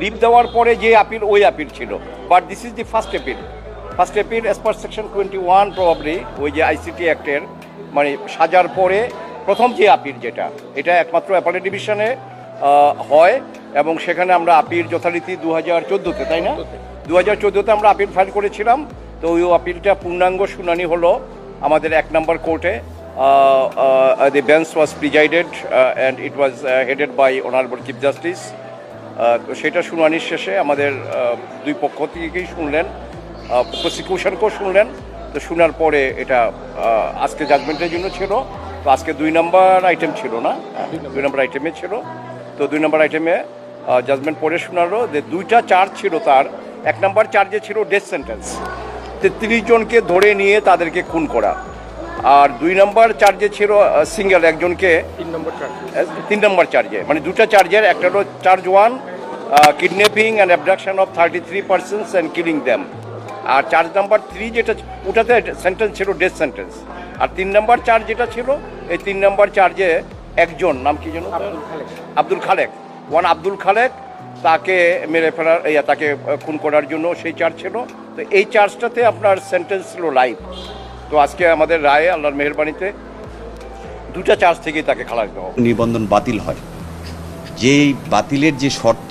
Leave দেওয়ার পরে যে আপিল ওই আপিল ছিল। But this is the first appeal first appeal as per section twenty one probably ওই যে আইসিটি অ্যাক্টের মানে সাজার পরে প্রথম যে আপিল যেটা, এটা একমাত্র অ্যাপালেট ডিভিশনে হয়, এবং সেখানে আমরা আপিল যথারীতি দু হাজার চোদ্দোতে, তাই না? দু হাজার চোদ্দোতে আমরা আপিল ফাইল করেছিলাম, তো ওই আপিলটা পূর্ণাঙ্গ শুনানি হলো আমাদের এক নম্বর কোর্টে the bench was presided and it was headed by headed by honorable সেটা শুনানির শেষে আমাদের দুই পক্ষ থেকেই শুনলেন প্রসিকিউশনকেও শুনলেন। তো শোনার পরে এটা আজকে জাজমেন্টের জন্য ছিল। তো আজকে দুই নম্বর আইটেম ছিল না? দুই নম্বর আইটেমে ছিল। তো দুই নম্বর আইটেমে জাজমেন্ট পরে শোনালো যে দুইটা চার্জ ছিল তার। এক নম্বর চার্জে ছিল ডেথ সেন্টেন্স তেত্রিশ জনকে ধরে নিয়ে তাদেরকে খুন করা। আর দুই নম্বর চার্জে ছিল সিঙ্গেল একজনকে তিন নম্বর চার্জ তিন নম্বর চার্জে মানে দুটা চার্জের একটা হলো charge one kidnapping and abduction of thirty three percents and killing them R charge number three যেটা ওটাতে সেন্টেন্স ছিল ডেথ সেন্টেন্স আর তিন নাম্বার চার্জ যেটা ছিল এই তিন নাম্বার চার্জে একজন নাম কি যেন? আব্দুল খালেক। ওয়ান আব্দুল খালেক তাকে মেরে ফেলার ইয়া তাকে খুন করার জন্য সেই চার্জ ছিল। তো এই চার্জটাতে আপনার সেন্টেন্স ছিল লাইফ তো আজকে আমাদের রায়ে আল্লাহর মেহরবানিতে দুটা চার্জ থেকেই তাকে খালাস দেওয়া নিবন্ধন বাতিল হয়। যেই বাতিলের যে শর্ত